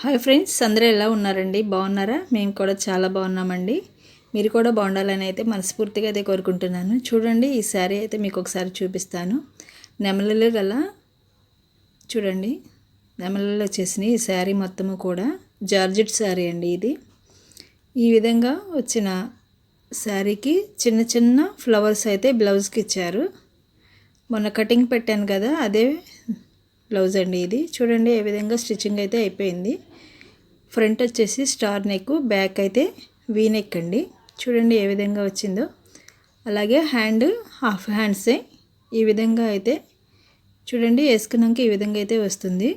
Hi friends అందరూ ఎలా ఉన్నారండి? బాగున్నారా? మేము కూడా చాలా బాగున్నామండి. మీరు కూడా బాగుండాలని అయితే మనస్ఫూర్తిగా అయితే కోరుకుంటున్నాను. చూడండి ఈ శారీ అయితే మీకు ఒకసారి చూపిస్తాను. నెమలలో గల చూడండి నెమలలో వచ్చేసిన ఈ శారీ మొత్తము కూడా జార్జెట్ శారీ అండి ఇది. ఈ విధంగా వచ్చిన శారీకి చిన్న చిన్న ఫ్లవర్స్ అయితే బ్లౌజ్కి ఇచ్చారు. మొన్న కటింగ్ పెట్టాను కదా అదే బ్లౌజ్ అండి ఇది. చూడండి ఏ విధంగా స్టిచ్చింగ్ అయితే అయిపోయింది. ఫ్రంట్ వచ్చేసి స్టార్ నెక్ బ్యాక్ అయితే వీ నెక్ అండి. చూడండి ఏ విధంగా వచ్చిందో. అలాగే హ్యాండ్ హాఫ్ హ్యాండ్సే ఈ విధంగా అయితే చూడండి వేసుకున్నాక ఈ విధంగా అయితే వస్తుంది.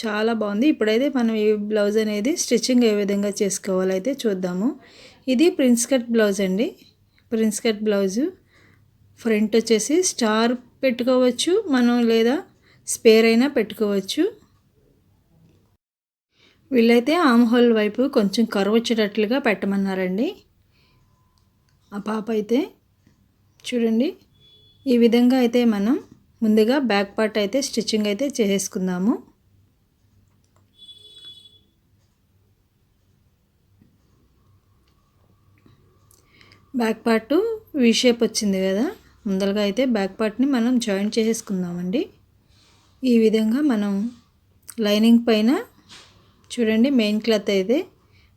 చాలా బాగుంది. ఇప్పుడైతే మనం ఈ బ్లౌజ్ అనేది స్టిచ్చింగ్ ఏ విధంగా చేసుకోవాలైతే చూద్దాము. ఇది ప్రిన్స్ కట్ బ్లౌజ్ అండి. Prince cut blouse. ఫ్రంట్ వచ్చేసి స్టార్ పెట్టుకోవచ్చు. మనం లేదా స్పేర్ అయినా పెట్టుకోవచ్చు. వీళ్ళైతే ఆమ్ హోల్ వైపు కొంచెం కరువు వచ్చేటట్లుగా పెట్టమన్నారండి. ఆ పాప అయితే చూడండి ఈ విధంగా అయితే మనం ముందుగా బ్యాక్ పార్ట్ అయితే స్టిచ్చింగ్ అయితే చేసుకుందాము బ్యాక్ పార్ట్ వీ షేప్ వచ్చింది కదా. ముందరగా అయితే బ్యాక్ పార్ట్ని మనం జాయింట్ చేసుకుందామండి ఈ విధంగా మనం లైనింగ్ పైన చూడండి మెయిన్ క్లాత్ అయితే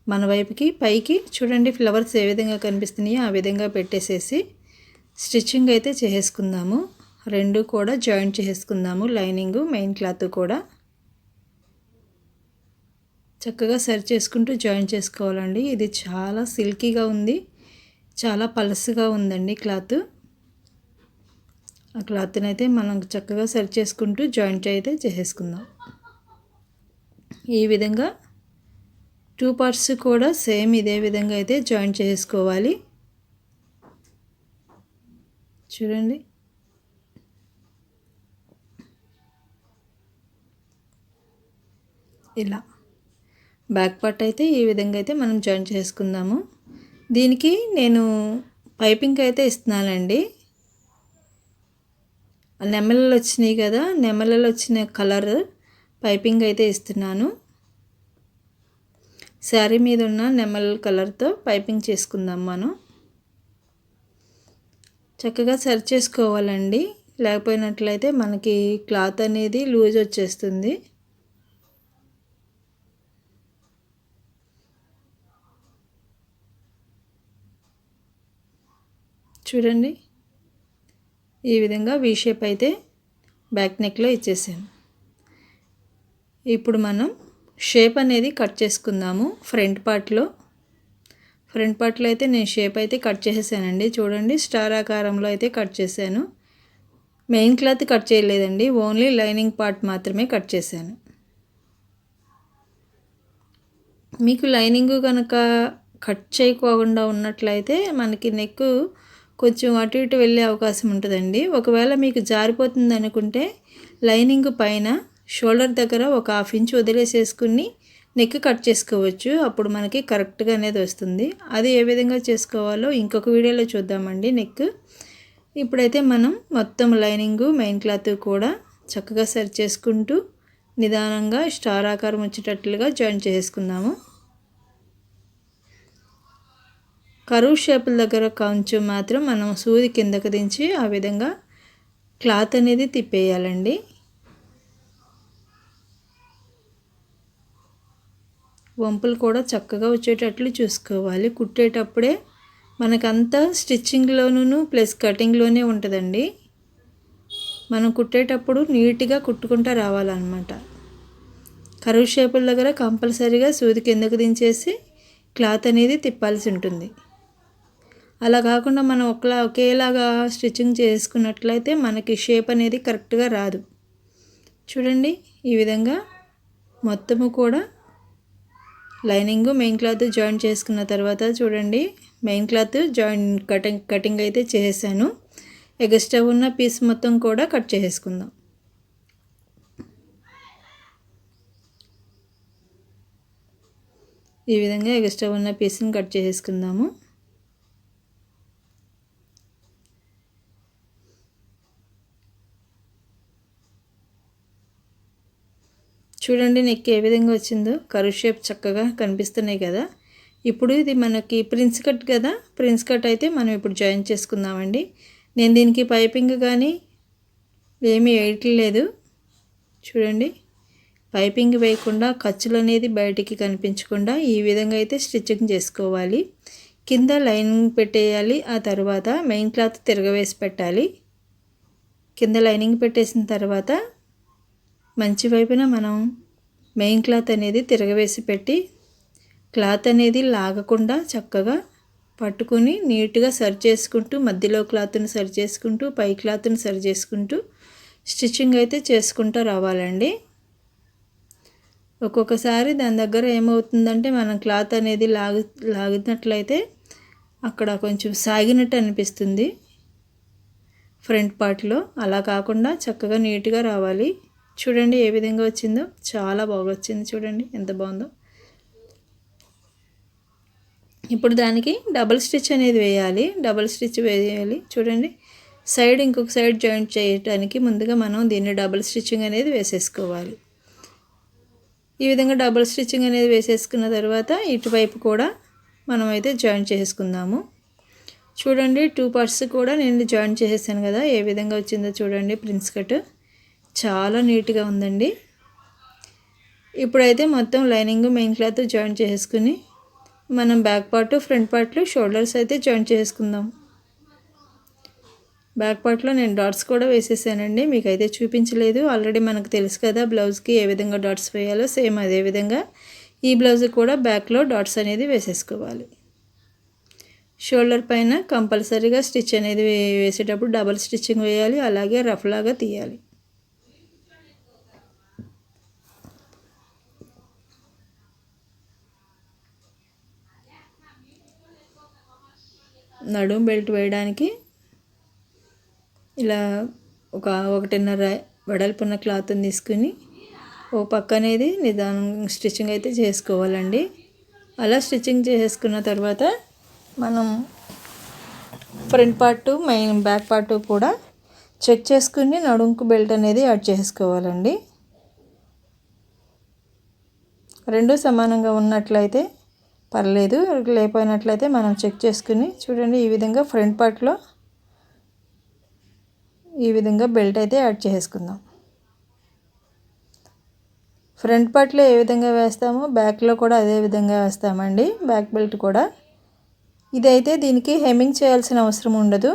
మన వైపుకి పైకి చూడండి ఫ్లవర్స్ ఏ విధంగా కనిపిస్తున్నాయో ఆ విధంగా పెట్టేసేసి స్టిచ్చింగ్ అయితే చేసేసుకుందాము. రెండు కూడా జాయింట్ చేసుకుందాము లైనింగ్ మెయిన్ క్లాత్ కూడా. చక్కగా సరి చేసుకుంటూ జాయిన్ చేసుకోవాలండి. ఇది చాలా సిల్కీగా ఉంది చాలా పలసగా ఉందండి క్లాత్ ఆ క్లాత్ని అయితే మనం చక్కగా సరి చేసుకుంటూ జాయింట్ అయితే చేసేసుకుందాం. ఈ విధంగా టూ పార్ట్స్ కూడా సేమ్ ఇదే విధంగా అయితే జాయింట్ చేసుకోవాలి చూడండి. ఇలా. బ్యాక్ పార్ట్ అయితే ఈ విధంగా అయితే మనం జాయిన్ చేసుకుందాము. దీనికి నేను పైపింగ్ అయితే ఇస్తున్నానండి. నెమలలు వచ్చినాయి కదా నెమలలు వచ్చిన కలర్ పైపింగ్ అయితే ఇస్తున్నాను. శారీ మీద ఉన్న నెమల్ కలర్తో పైపింగ్ చేసుకుందాం మనం. చక్కగా సరి చేసుకోవాలండి. లేకపోయినట్లయితే మనకి క్లాత్ అనేది లూజ్ వచ్చేస్తుంది. చూడండి. ఈ విధంగా వీ షేప్ అయితే బ్యాక్ నెక్లో ఇచ్చేసాను ఇప్పుడు మనం షేప్ అనేది కట్ చేసుకుందాము ఫ్రంట్ పార్ట్లో ఫ్రంట్ పార్ట్లో అయితే నేను షేప్ అయితే కట్ చేసేసానండి. చూడండి స్టార్ ఆకారంలో అయితే కట్ చేశాను. మెయిన్ క్లాత్ కట్ చేయలేదండి. ఓన్లీ లైనింగ్ పార్ట్ మాత్రమే కట్ చేశాను. మీకు లైనింగ్ కనుక కట్ చేయకోకుండా ఉన్నట్లయితే మనకి నెక్ కొంచెం అటు ఇటు వెళ్ళే అవకాశం ఉంటుందండి. ఒకవేళ మీకు జారిపోతుంది అనుకుంటే లైనింగ్ పైన షోల్డర్ దగ్గర ఒక హాఫ్ ఇంచ్ వదిలేసేసుకుని నెక్ కట్ చేసుకోవచ్చు. అప్పుడు మనకి కరెక్ట్గా అనేది వస్తుంది. అది ఏ విధంగా చేసుకోవాలో ఇంకొక వీడియోలో చూద్దామండి నెక్. ఇప్పుడైతే మనం మొత్తం లైనింగు మెయిన్ క్లాత్ కూడా చక్కగా సరి చేసుకుంటూ నిదానంగా స్టార్ ఆకారం వచ్చేటట్లుగా జాయిన్ చేసుకుందాము కరువు షేపుల దగ్గర కొంచెం మాత్రం మనం సూది కిందకు దించి ఆ విధంగా క్లాత్ అనేది తిప్పేయాలండి. వంపులు కూడా చక్కగా వచ్చేటట్లు చూసుకోవాలి. కుట్టేటప్పుడే మనకంతా స్టిచ్చింగ్లోనూ ప్లస్ కటింగ్లోనే ఉంటుందండి. మనం కుట్టేటప్పుడు నీట్గా కుట్టుకుంటూ రావాలన్నమాట. కరువు షేపుల దగ్గర కంపల్సరీగా సూది కిందకు దించేసి క్లాత్ అనేది తిప్పాల్సి ఉంటుంది. అలా కాకుండా మనం ఒకలా ఒకేలాగా స్టిచ్చింగ్ చేసుకున్నట్లయితే మనకి షేప్ అనేది కరెక్ట్గా రాదు. చూడండి ఈ విధంగా మొత్తము కూడా లైనింగ్ మెయిన్ క్లాత్ జాయిన్ చేసుకున్న తర్వాత చూడండి main cloth join cutting cutting అయితే చేసేసాను. ఎగస్ట్రా ఉన్న పీస్ మొత్తం కూడా కట్ చేసుకుందాం. ఈ విధంగా ఎగస్ట్రా ఉన్న పీస్ని కట్ చేసుకుందాము. చూడండి నెక్ ఏ విధంగా వచ్చిందో. కరువు షేప్ చక్కగా కనిపిస్తున్నాయి కదా. ఇప్పుడు ఇది మనకి ప్రిన్స్ కట్ కదా. ప్రిన్స్ కట్ అయితే మనం ఇప్పుడు జాయిన్ చేసుకుందామండి. నేను దీనికి పైపింగ్ కానీ ఏమీ వేయట్లేదు చూడండి. పైపింగ్ వేయకుండా ఖర్చులు అనేది బయటికి కనిపించకుండా ఈ విధంగా అయితే స్టిచ్చింగ్ చేసుకోవాలి. కింద లైనింగ్ పెట్టేయాలి. ఆ తర్వాత మెయిన్ క్లాత్ తిరగవేసి పెట్టాలి. కింద లైనింగ్ పెట్టేసిన తర్వాత మంచి వైపున మనం మెయిన్ క్లాత్ అనేది తిరగవేసి పెట్టి క్లాత్ అనేది లాగకుండా చక్కగా పట్టుకుని నీట్గా సరి చేసుకుంటూ మధ్యలో క్లాత్ని సరి చేసుకుంటూ పై క్లాత్ని సరి చేసుకుంటూ స్టిచ్చింగ్ అయితే చేసుకుంటూ రావాలండి. ఒక్కొక్కసారి దాని దగ్గర ఏమవుతుందంటే మనం క్లాత్ అనేది లాగు లాగినట్లయితే అక్కడ కొంచెం సాగినట్టు అనిపిస్తుంది. ఫ్రంట్ పార్ట్లో అలా కాకుండా చక్కగా నీట్గా రావాలి. చూడండి ఏ విధంగా వచ్చిందో. చాలా బాగా వచ్చింది చూడండి ఎంత బాగుందో. ఇప్పుడు దానికి డబల్ స్టిచ్ అనేది వేయాలి. డబల్ స్టిచ్ వేయాలి చూడండి. సైడ్ ఇంకొక సైడ్ జాయింట్ చేయడానికి ముందుగా మనం దీన్ని డబుల్ స్టిచ్చింగ్ అనేది వేసేసుకోవాలి. ఈ విధంగా డబుల్ స్టిచ్చింగ్ అనేది వేసేసుకున్న తర్వాత ఇటువైపు కూడా మనం అయితే జాయింట్ చేసుకుందాము. చూడండి టూ పార్ట్స్ కూడా నేను జాయింట్ చేసేసాను కదా ఏ విధంగా వచ్చిందో చూడండి ప్రిన్స్ కట్. చాలా నీట్గా ఉందండి. ఇప్పుడైతే మొత్తం లైనింగ్ మెయిన్ క్లాత్ జాయిన్ చేసుకుని మనం బ్యాక్ పార్ట్ ఫ్రంట్ పార్ట్లు షోల్డర్స్ అయితే జాయిన్ చేసుకుందాం. బ్యాక్ పార్ట్లో నేను డాట్స్ కూడా వేసేసానండి. మీకు అయితే చూపించలేదు. ఆల్రెడీ మనకు తెలుసు కదా బ్లౌజ్కి ఏ విధంగా డాట్స్ వేయాలో. సేమ్ అదే విధంగా ఈ బ్లౌజ్ కూడా బ్యాక్లో డాట్స్ అనేది వేసేసుకోవాలి. షోల్డర్ పైన కంపల్సరీగా స్టిచ్ అనేది వేసేటప్పుడు డబల్ స్టిచ్చింగ్ వేయాలి. అలాగే రఫ్ లాగా తీయాలి. నడుం బెల్ట్ వేయడానికి ఇలా ఒక ఒకటిన్నర వెడల్పున్న క్లాత్ని తీసుకుని ఓ పక్క అనేది నిదానం స్టిచ్చింగ్ అయితే చేసుకోవాలండి. అలా స్టిచ్చింగ్ చేసుకున్న తర్వాత మనం front part main back part కూడా చెక్ చేసుకుని నడుంకు బెల్ట్ అనేది యాడ్ చేసుకోవాలండి. రెండు సమానంగా ఉన్నట్లయితే పర్లేదు లేకపోయినట్లయితే మనం చెక్ చేసుకుని చూడండి ఈ విధంగా ఫ్రంట్ పార్ట్లో ఈ విధంగా బెల్ట్ అయితే యాడ్ చేసుకుందాం. ఫ్రంట్ పార్ట్లో ఏ విధంగా వేస్తామో బ్యాక్లో కూడా అదే విధంగా వేస్తామండి బ్యాక్ బెల్ట్ కూడా. ఇదైతే దీనికి హెమ్మింగ్ చేయాల్సిన అవసరం ఉండదు.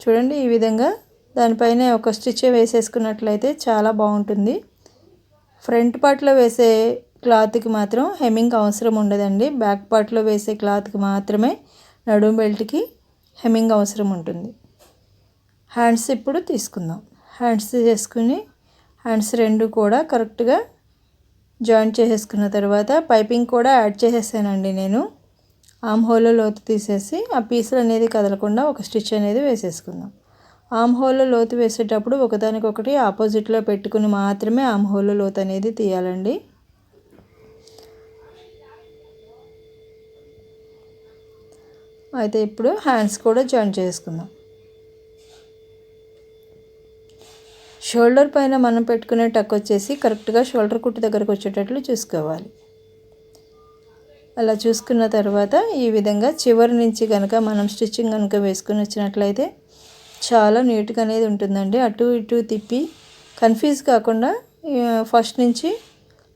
చూడండి ఈ విధంగా దానిపైన ఒక స్టిచ్ వేసేసుకున్నట్లయితే చాలా బాగుంటుంది. ఫ్రంట్ పార్ట్లో వేసే క్లాత్కి మాత్రం హెమ్మింగ్ అవసరం ఉండదండి. బ్యాక్ పార్ట్లో వేసే క్లాత్కి మాత్రమే నడుము బెల్ట్కి హెమ్మింగ్ అవసరం ఉంటుంది. హ్యాండ్స్ ఇప్పుడు తీసుకుందాం. హ్యాండ్స్ చేసుకుని హ్యాండ్స్ రెండు కూడా కరెక్ట్గా జాయింట్ చేసేసుకున్న తర్వాత పైపింగ్ కూడా యాడ్ చేసేసానండి నేను. ఆమ్ హోల్లో లోతు తీసేసి ఆ పీసులు అనేది కదలకుండా ఒక స్టిచ్ అనేది వేసేసుకుందాం. ఆమ్ హోల్లో లోతు వేసేటప్పుడు ఒకదానికొకటి ఆపోజిట్లో పెట్టుకుని మాత్రమే ఆమ్ హోల్లో లోతు అనేది తీయాలండి. అయితే ఇప్పుడు హ్యాండ్స్ కూడా జాయిన్ చేసుకుందాం. షోల్డర్ పైన మనం పెట్టుకునే టక్ వచ్చేసి కరెక్ట్గా షోల్డర్ కుట్టు దగ్గరకు వచ్చేటట్లు చూసుకోవాలి. అలా చూసుకున్న తర్వాత ఈ విధంగా చివరి నుంచి కనుక మనం స్టిచ్చింగ్ కనుక వేసుకుని వచ్చినట్లయితే చాలా నీట్గా అనేది ఉంటుందండి. అటు ఇటు తిప్పి కన్ఫ్యూజ్ కాకుండా ఫస్ట్ నుంచి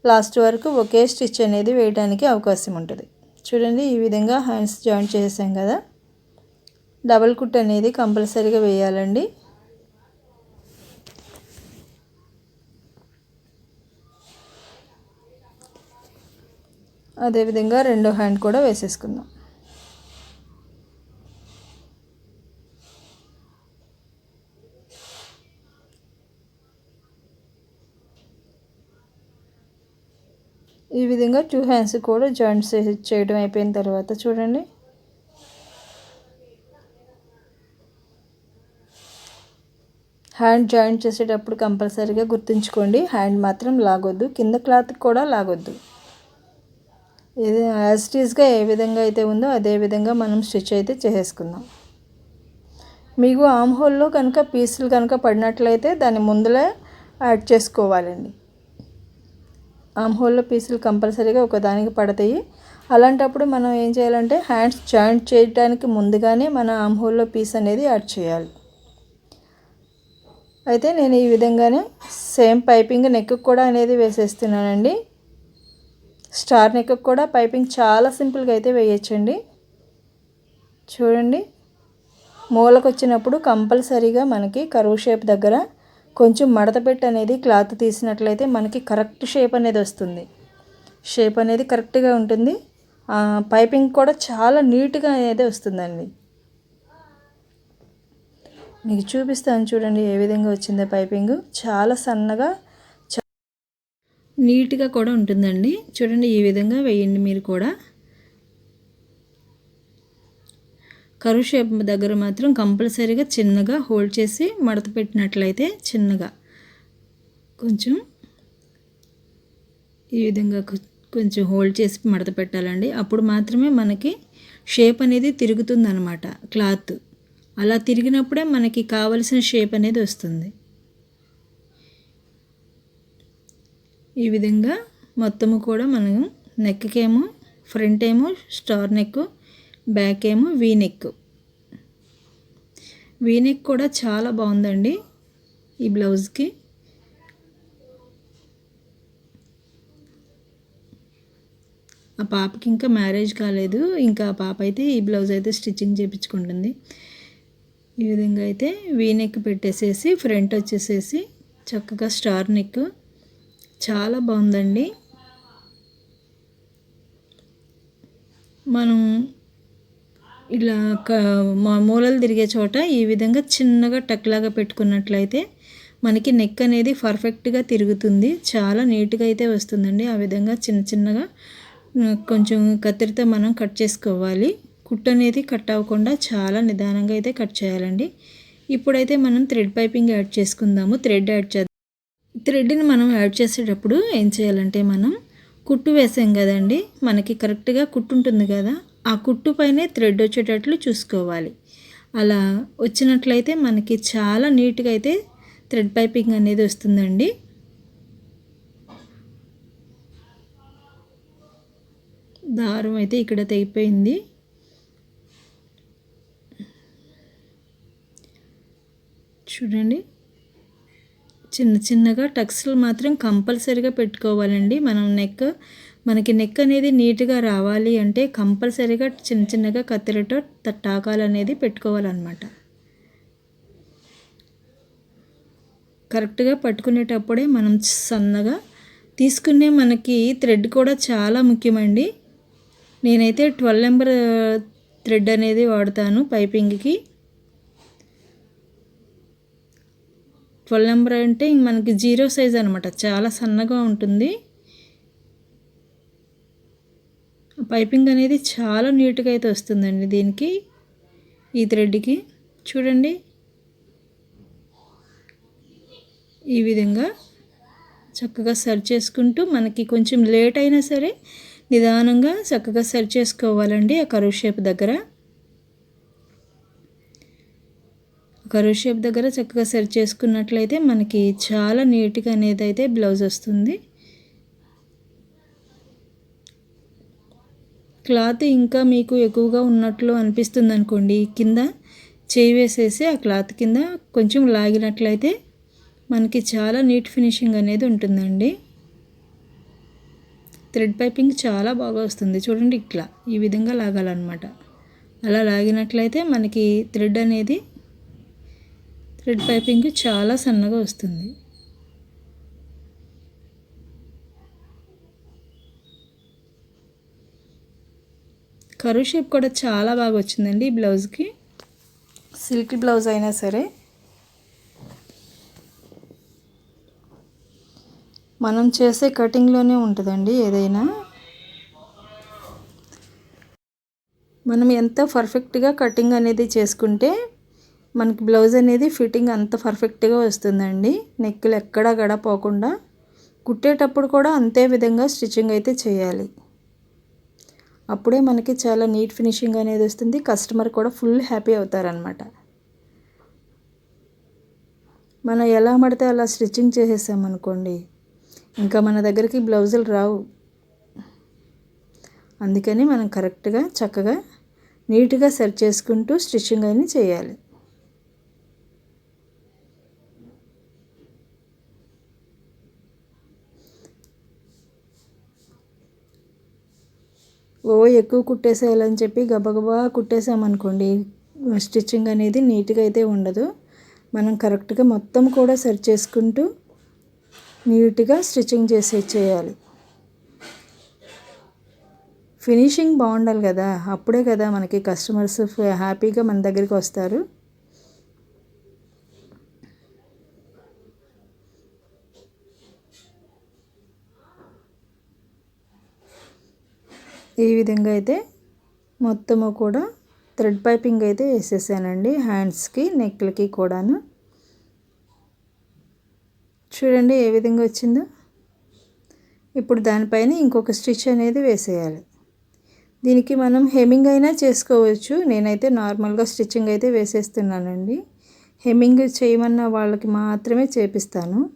లాస్ట్ వరకు ఒకే స్టిచ్ అనేది వేయడానికి అవకాశం ఉంటుంది. చూడండి ఈ విధంగా హ్యాండ్స్ జాయింట్ చేసాం కదా. డబల్ కుట్ అనేది కంపల్సరీగా వేయాలండి. అదేవిధంగా రెండో హ్యాండ్ కూడా వేసేసుకుందాం. ఈ విధంగా టూ హ్యాండ్స్ కూడా జాయింట్స్ చేయడం అయిపోయిన తర్వాత చూడండి. హ్యాండ్ జాయింట్ చేసేటప్పుడు కంపల్సరీగా గుర్తుంచుకోండి హ్యాండ్ మాత్రం లాగొద్దు కింద క్లాత్ కూడా లాగొద్దు. ఇది యాజ్ టీజ్గా ఏ విధంగా అయితే ఉందో అదే విధంగా మనం స్టిచ్ అయితే చేసేసుకుందాం. మీకు ఆమ్ హోల్లో కనుక పీసులు కనుక పడినట్లయితే దాని ముందులే యాడ్ చేసుకోవాలండి. ఆమ్ హోల్లో పీసులు కంపల్సరీగా ఒకదానికి పడతాయి. అలాంటప్పుడు మనం ఏం చేయాలంటే హ్యాండ్స్ జాయింట్ చేయడానికి ముందుగానే మన ఆమ్ హోల్లో పీస్ అనేది యాడ్ చేయాలి. అయితే నేను ఈ విధంగానే సేమ్ పైపింగ్ నెక్ కూడా అనేది వేసేస్తున్నానండి. స్టార్ నెక్ కూడా పైపింగ్ చాలా సింపుల్గా అయితే వేయచ్చండి. చూడండి. మూలకు వచ్చినప్పుడు కంపల్సరీగా మనకి కరువు షేప్ దగ్గర కొంచెం మడత పెట్టి అనేది క్లాత్ తీసినట్లయితే మనకి కరెక్ట్ షేప్ అనేది వస్తుంది. షేప్ అనేది కరెక్ట్గా ఉంటుంది. పైపింగ్ కూడా చాలా నీట్గా అనేది వస్తుందండి. మీకు చూపిస్తాను చూడండి ఏ విధంగా వచ్చిందో పైపింగ్. చాలా సన్నగా నీట్గా కూడా ఉంటుందండి. చూడండి ఈ విధంగా వేయండి మీరు కూడా. కరువు షేప్ దగ్గర మాత్రం కంపల్సరీగా చిన్నగా హోల్డ్ చేసి మడత పెట్టినట్లయితే చిన్నగా. కొంచెం ఈ విధంగా కొంచెం హోల్డ్ చేసి మడత పెట్టాలండి. అప్పుడు మాత్రమే మనకి షేప్ అనేది తిరుగుతుంది అనమాట క్లాత్. అలా తిరిగినప్పుడే మనకి కావలసిన షేప్ అనేది వస్తుంది. ఈ విధంగా మొత్తము కూడా మనం నెక్కేమో ఫ్రంట్ ఏమో స్టార్ నెక్ బ్యాక్ ఏమో వీ నెక్ వీ నెక్ కూడా చాలా బాగుందండి ఈ బ్లౌజ్కి. ఆ పాపకి ఇంకా మ్యారేజ్ కాలేదు ఇంకా ఆ పాప అయితే ఈ బ్లౌజ్ అయితే స్టిచ్చింగ్ చేయించుకుంటుంది ఈ విధంగా అయితే వీ నెక్ పెట్టేసేసి ఫ్రంట్ వచ్చేసేసి చక్కగా స్టార్ నెక్. చాలా బాగుందండి. మనం ఇలా మూలలు తిరిగే చోట ఈ విధంగా చిన్నగా టక్లాగా పెట్టుకున్నట్లయితే మనకి నెక్ అనేది పర్ఫెక్ట్గా తిరుగుతుంది. చాలా నీట్గా అయితే వస్తుందండి. ఆ విధంగా చిన్న చిన్నగా కొంచెం కత్తిరితో మనం కట్ చేసుకోవాలి. కుట్ అనేది కట్ అవ్వకుండా చాలా నిదానంగా అయితే కట్ చేయాలండి. ఇప్పుడైతే మనం థ్రెడ్ పైపింగ్ యాడ్ చేసుకుందాము. థ్రెడ్ యాడ్ చేద్దాం థ్రెడ్ని మనం యాడ్ చేసేటప్పుడు ఏం చేయాలంటే మనం కుట్టు వేసాం కదండి. మనకి కరెక్ట్గా కుట్టు ఉంటుంది కదా. ఆ కుట్టుపైనే థ్రెడ్ వచ్చేటట్లు చూసుకోవాలి. అలా వచ్చినట్లయితే మనకి చాలా నీట్గా అయితే థ్రెడ్ పైపింగ్ అనేది వస్తుందండి. దారం అయితే ఇక్కడ తెగిపోయింది. చూడండి. చిన్న చిన్నగా టక్స్లు మాత్రం కంపల్సరీగా పెట్టుకోవాలండి. మనం నెక్ మనకి నెక్ అనేది నీట్గా రావాలి అంటే కంపల్సరీగా చిన్న చిన్నగా కత్తెరతో టాకాలు అనేది పెట్టుకోవాలన్నమాట. కరెక్ట్గా పట్టుకునేటప్పుడే మనం సన్నగా తీసుకునే మనకి థ్రెడ్ కూడా చాలా ముఖ్యమండి. నేనైతే ట్వెల్వ్ నెంబర్ థ్రెడ్ అనేది వాడతాను పైపింగ్కి. ట్వెల్వ్ నెంబర్ అంటే మనకి జీరో సైజ్ అనమాట చాలా సన్నగా ఉంటుంది. పైపింగ్ అనేది చాలా నీట్గా అయితే వస్తుందండి దీనికి ఈ థ్రెడ్కి. చూడండి. ఈ విధంగా చక్కగా సర్చ్ చేసుకుంటూ మనకి కొంచెం లేట్ అయినా సరే నిదానంగా చక్కగా సర్చ్ చేసుకోవాలండి ఆ కరువు షేప్ దగ్గర. కరువు షేప్ దగ్గర చక్కగా సెర్చ్ చేసుకున్నట్లయితే మనకి చాలా నీట్గా అనేది అయితే బ్లౌజ్ వస్తుంది. క్లాత్ ఇంకా మీకు ఎక్కువగా ఉన్నట్లు అనిపిస్తుంది అనుకోండి కింద చేయి వేసేసి ఆ క్లాత్ కింద కొంచెం లాగినట్లయితే మనకి చాలా నీట్ ఫినిషింగ్ అనేది ఉంటుందండి. థ్రెడ్ పైపింగ్ చాలా బాగా వస్తుంది. చూడండి ఇట్లా ఈ విధంగా లాగాలన్నమాట. అలా లాగినట్లయితే మనకి థ్రెడ్ అనేది థ్రెడ్ పైపింగ్ చాలా సన్నగా వస్తుంది. కరువు షేప్ కూడా చాలా బాగా వచ్చిందండి ఈ బ్లౌజ్కి. సిల్క్ బ్లౌజ్ అయినా సరే. మనం చేసే కటింగ్లోనే ఉంటుందండి ఏదైనా. మనం ఎంత పర్ఫెక్ట్గా కటింగ్ అనేది చేసుకుంటే మనకి బ్లౌజ్ అనేది ఫిట్టింగ్ అంత పర్ఫెక్ట్గా వస్తుందండి. నెక్కులు ఎక్కడా గడపోకుండా. కుట్టేటప్పుడు కూడా అంతే విధంగా స్టిచ్చింగ్ అయితే చేయాలి. అప్పుడే మనకి చాలా నీట్ ఫినిషింగ్ అనేది వస్తుంది. కస్టమర్ కూడా ఫుల్ హ్యాపీ అవుతారనమాట మనం ఎలా పడితే అలా స్టిచ్చింగ్ చేసేసామనుకోండి ఇంకా మన దగ్గరికి బ్లౌజులు రావు. అందుకని మనం కరెక్ట్గా చక్కగా నీట్గా సెట్ చేసుకుంటూ స్టిచ్చింగ్ అని చేయాలి. ఓ ఎక్కువ కుట్టేసేయాలని చెప్పి గబగబా కుట్టేసామనుకోండి స్టిచ్చింగ్ అనేది నీట్గా అయితే ఉండదు. మనం కరెక్ట్గా మొత్తం కూడా సెట్ చేసుకుంటూ నీట్గా స్టిచ్చింగ్ చేసే చేయాలి. ఫినిషింగ్ బాగుండాలి కదా అప్పుడే కదా మనకి కస్టమర్స్ హ్యాపీగా మన దగ్గరికి వస్తారు. ఈ విధంగా అయితే మొత్తము కూడా థ్రెడ్ పైపింగ్ అయితే వేసేసానండి. హ్యాండ్స్కి నెక్లకి కూడాను. చూడండి ఏ విధంగా వచ్చిందో. ఇప్పుడు దానిపైన ఇంకొక స్టిచ్ అనేది వేసేయాలి. దీనికి మనం హెమ్మింగ్ అయినా చేసుకోవచ్చు. నేనైతే నార్మల్గా స్టిచ్చింగ్ అయితే వేసేస్తున్నానండి. హెమ్మింగ్ చేయమన్న వాళ్ళకి మాత్రమే చేపిస్తాను.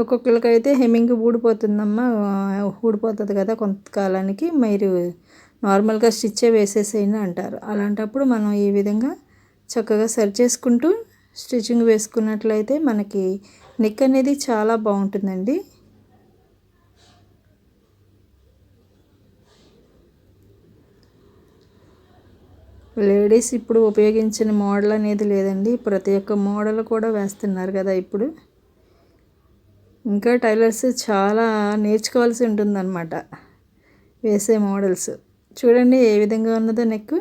ఒక్కొక్కరికైతే హెమ్మింగ్ ఊడిపోతుందమ్మా ఊడిపోతుంది కదా కొంతకాలానికి. మీరు నార్మల్గా స్టిచ్చే వేసేసేయని అంటారు. అలాంటప్పుడు మనం ఈ విధంగా చక్కగా సరి చేసుకుంటూ స్టిచ్చింగ్ వేసుకున్నట్లయితే మనకి నెక్ అనేది చాలా బాగుంటుందండి. లేడీస్ ఇప్పుడు ఉపయోగించిన మోడల్ అనేది లేదండి. ప్రతి ఒక్క మోడల్ కూడా వేస్తున్నారు కదా ఇప్పుడు. ఇంకా టైలర్స్ చాలా నేర్చుకోవాల్సి ఉంటుందన్నమాట. వేసే మోడల్స్. చూడండి ఏ విధంగా ఉన్నదో నెక్.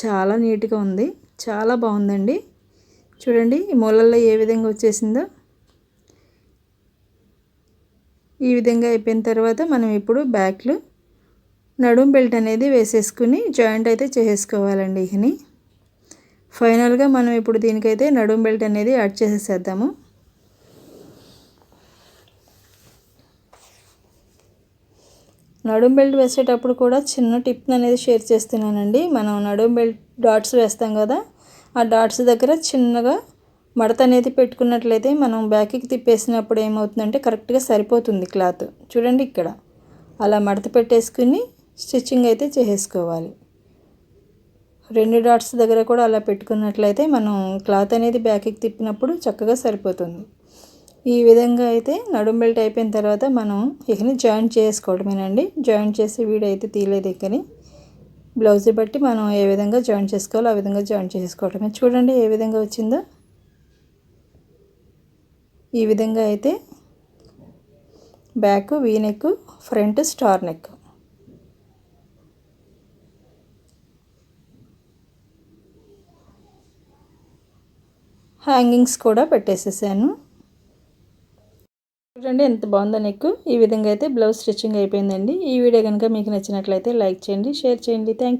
చాలా నీట్గా ఉంది. చాలా బాగుందండి. చూడండి ఈ మూలల్లో ఏ విధంగా వచ్చేసిందో. ఈ విధంగా అయిపోయిన తర్వాత మనం ఇప్పుడు బ్యాక్లు. నడుం బెల్ట్ అనేది వేసేసుకుని జాయింట్ అయితే చేసేసుకోవాలండి ఇకని ఫైనల్గా మనం ఇప్పుడు దీనికైతే నడుం బెల్ట్ అనేది యాడ్ చేసేసేద్దాము. నడుం బెల్ట్ వేసేటప్పుడు కూడా చిన్న టిప్ అనేది షేర్ చేస్తున్నానండి. మనం నడుం బెల్ట్ డాట్స్ వేస్తాం కదా ఆ డాట్స్ దగ్గర చిన్నగా మడత అనేది పెట్టుకున్నట్లయితే మనం బ్యాక్కి తిప్పేసినప్పుడు ఏమవుతుందంటే కరెక్ట్గా సరిపోతుంది క్లాత్. చూడండి ఇక్కడ. అలా మడత పెట్టేసుకుని స్టిచ్చింగ్ అయితే చేసేసుకోవాలి. రెండు డాట్స్ దగ్గర కూడా అలా పెట్టుకున్నట్లయితే మనం క్లాత్ అనేది బ్యాక్కి తిప్పినప్పుడు చక్కగా సరిపోతుంది. ఈ విధంగా అయితే నడుం బెల్ట్ అయిపోయిన తర్వాత మనం ఇకని జాయింట్ చేసుకోవడమేనండి. జాయింట్ చేసి వీడైతే తీయలేదు ఇకని. బ్లౌజ్ బట్టి మనం ఏ విధంగా జాయింట్ చేసుకోవాలో ఆ విధంగా జాయింట్ చేసుకోవటమే చూడండి ఏ విధంగా వచ్చిందో. ఈ విధంగా అయితే back V neck front star neck. Hangings కూడా పెట్టేసేసాను. చూడండి ఎంత బాగుందో నెక్ ఈ విధంగా అయితే బ్లౌజ్ స్టిచ్చింగ్ అయిపోయిందండి. ఈ వీడియో కనుక మీకు నచ్చినట్లయితే లైక్ చేయండి షేర్ చేయండి. థ్యాంక్